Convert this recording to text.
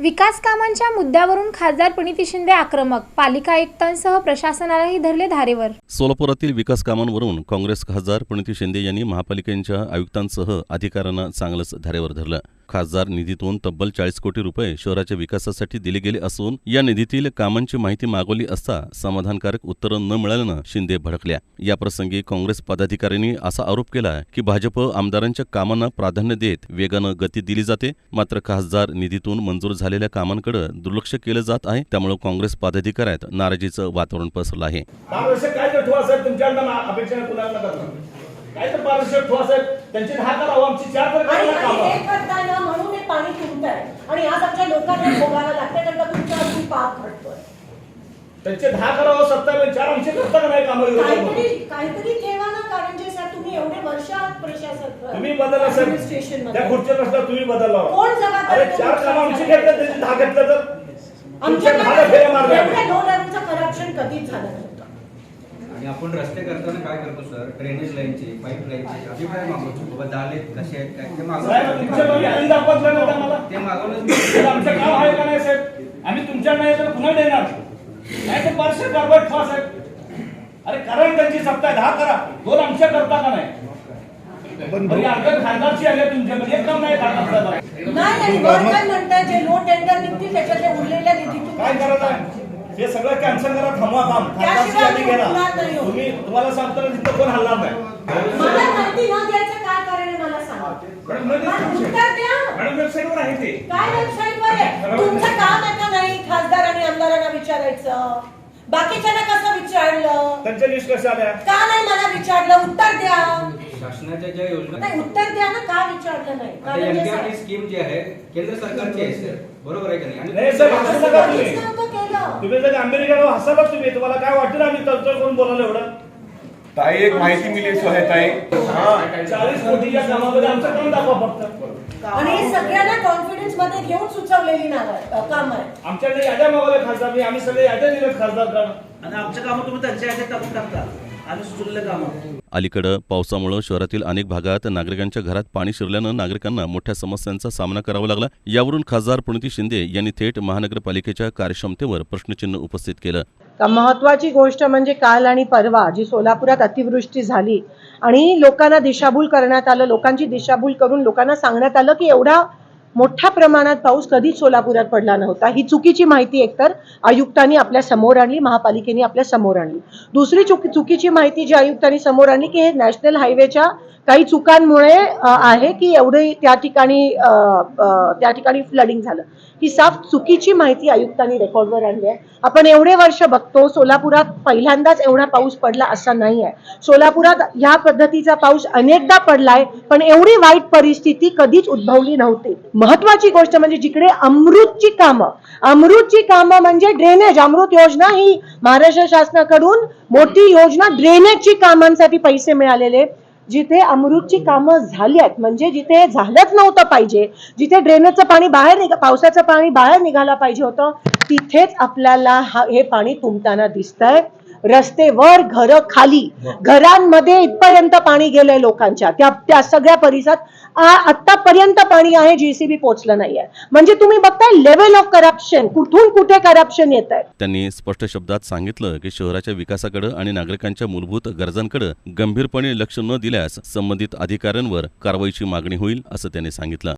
विकास कामांच्या मुद्द्यावरून खासदार प्रणिती शिंदे आक्रमक. पालिका आयुक्तांसह प्रशासनालाही धरले धारेवर. सोलापुरातील विकास कामांवरून काँग्रेस खासदार प्रणिती शिंदे यांनी महापालिकेच्या आयुक्तांसह अधिकाऱ्यांना चांगलंच धारेवर धरलं. खासदार निधीतून तब्बल चाळीस कोटी रुपये शहराच्या विकासासाठी दिले गेले असून या निधीतील कामांची माहिती मागवली असता समाधानकारक उत्तरं न मिळाल्यानं शिंदे भडकल्या. याप्रसंगी काँग्रेस पदाधिकाऱ्यांनी असा आरोप केला की भाजप आमदारांच्या कामांना प्राधान्य देत वेगानं गती दिली जाते मात्र खासदार निधीतून मंजूर झालेल्या कामांकडे दुर्लक्ष केलं जात आहे त्यामुळे काँग्रेस पदाधिकाऱ्यात नाराजीचं वातावरण पसरलं आहे. काय तर पारदर्शक ठेवा साहेब त्यांची दहा करावं आमची चार तर आणि करायला आणि कामं. करताना म्हणून हे पाणी तुमतंय आणि आज आमच्या लोकांना भोगायला लागतंय कारण का तुमच्या अगदी पाप घडतोय. त्यांचे दहा करावं सत्ता पण चार आमचे करता का नाही कामं काहीतरी काहीतरी ठेवा ना कारण जे सर तुम्ही एवढे वर्ष आहात प्रशासक तुम्ही बदलला साहेब त्या मध्ये. खुर्चीवर असला तुम्ही बदलला कोण जबाबदार अरे चार? कामं आमची घेतलं त्यांची दहा घेतलं तर? तुमच्या आमच्याकडे दहा फेऱ्या मारल्या. लेवलचं करप्शन कधीच झालं आणि आपण रस्ते करताना काय करतो सर ड्रेनेज लाईनचे पाईप लाईनचे अभिप्राय मागवतो? बाबा झाले कसे आहेत काय? ते साहेब तुमच्या मागवतो मागे आधी दाखवत नाही मला ते मागवलंच तर आमचं काम आहे का नाही साहेब? आम्ही तुमच्या नाही तर पुन्हा देणार. नाही तर अरे कारण त्यांची सत्ता आहे दहा करा. दोन आमच्या करता का नाही? आली तुमच्याकडे एक काम आणि काय म्हणताय जे लो टेंडर निघतील त्याच्यातल्या उरलेल्या निधीतून काय करत आहे? हे सगळं कॅन्सल करा थांबवा काम त्याशिवाय आम्ही. उठणार नाही हो. तुम्ही तुम्हाला सांगतो ना तिथं कोण नाही. मला माहिती न द्यायचं काय कारण आहे मला सांगा. मॅडम, मला उत्तर द्या. मॅडम वेबसाईटवर आहे ते. काय वेबसाईटवर आहे? तुमचं काम आहे का नाही खासदार आणि आमदारांना विचारायचं? बाकीच्यांना कसं विचारलं? त्यांच्या लिस्ट कशा आल्या का नाही मला विचारलं? उत्तर द्या. शासनाच्या ज्या योजना नाही उत्तर द्या ना का विचारलं नाही? आता कारण जे एमपीआरडी सा- स्कीम जी आहे केंद्र सरकारची आहे सर. बरोबर आहे का नाही? नाही आणि सर नका तुम्ही नव्हतं केलं? तुम्ही जर अमेरिकेला हसाला तुम्ही? तुम्हाला काय वाटलं आम्ही तळतळ करून बोलावलं एवढं? ताई एक माहिती मिली सो आहे ताई. हा चाळीस कोटीच्या कामामध्ये आमचं काम दाखवा फक्त. आणि हे सगळ्यांना कॉन्फिडन्स मध्ये घेऊन सुचवलेली नाव काम आहे आमच्याकडे याद्या मागवल्या खासदार आम्ही सगळे याद्या खासदार आणि आमच्या कामं तुम्ही त्यांच्या टाकून टाकता. आणि सुचलेलं कामं. अलीकडं पावसामुळे शहरातील अनेक भागात नागरिकांच्या घरात पाणी शिरल्यानं नागरिकांना मोठ्या समस्यांचा सामना करावा लागला. यावरून खासदार प्रणिती शिंदे यांनी थेट महानगरपालिकेच्या कार्यक्षमतेवर प्रश्नचिन्ह उपस्थित केलं. महत्वाची गोष्ट म्हणजे काल आणि परवा जी सोलापुरात अतिवृष्टी झाली आणि लोकांना दिशाभूल करण्यात आलं लोकांची दिशाभूल करून लोकांना सांगण्यात आलं की एवढा मोठ्या प्रमाणात पाऊस कधीच सोलापुरात पडला नव्हता. ही चुकीची माहिती एकतर आयुक्तांनी आपल्यासमोर आणली महापालिकेने आपल्यासमोर आणली. दुसरी चुकी चुकीची माहिती जी आयुक्तांनी समोर आणली की हे नॅशनल हायवेच्या काही चुकांमुळे आहे की एवढे त्या ठिकाणी त्या ठिकाणी फ्लडिंग झालं. ही साफ चुकीची माहिती आयुक्तांनी रेकॉर्डवर आणली आहे. आपण एवढे वर्ष बघतो सोलापुरात पहिल्यांदाच एवढा पाऊस पडला असा नाही आहे. सोलापुरात ह्या पद्धतीचा पाऊस अनेकदा पडलाय पण एवढी वाईट परिस्थिती कधीच उद्भवली नव्हती. महत्वाची गोष्ट म्हणजे जिकडे अमृतची कामं अमृतची कामं म्हणजे ड्रेनेज अमृत योजना ही महाराष्ट्र शासनाकडून मोठी योजना ड्रेनेजची कामांसाठी पैसे मिळालेले. जिथे अमृतची कामं झाली आहेत म्हणजे जिथे झालंच नव्हतं पाहिजे जिथे ड्रेनेजचं पाणी बाहेर निघा पावसाचं पाणी बाहेर निघायला पाहिजे होतं तिथेच आपल्याला हा हे पाणी तुंबताना दिसतंय. रस्ते वर घर खाली. घरांमध्ये इथपर्यंत पाणी गेलंय लोकांच्या. त्या त्या सगळ्या परिसरात आ- आतापर्यंत पाणी आहे जीसीबी पोचलं नाहीये. म्हणजे तुम्ही बघताय लेवल ऑफ करप्शन कुठून कुठे करप्शन येत आहे त्यांनी स्पष्ट शब्दात सांगितलं की शहराच्या विकासाकडे आणि नागरिकांच्या मूलभूत गरजांकडे गंभीरपणे लक्ष न दिल्यास संबंधित अधिकाऱ्यांवर कारवाईची मागणी होईल असं त्यांनी सांगितलं.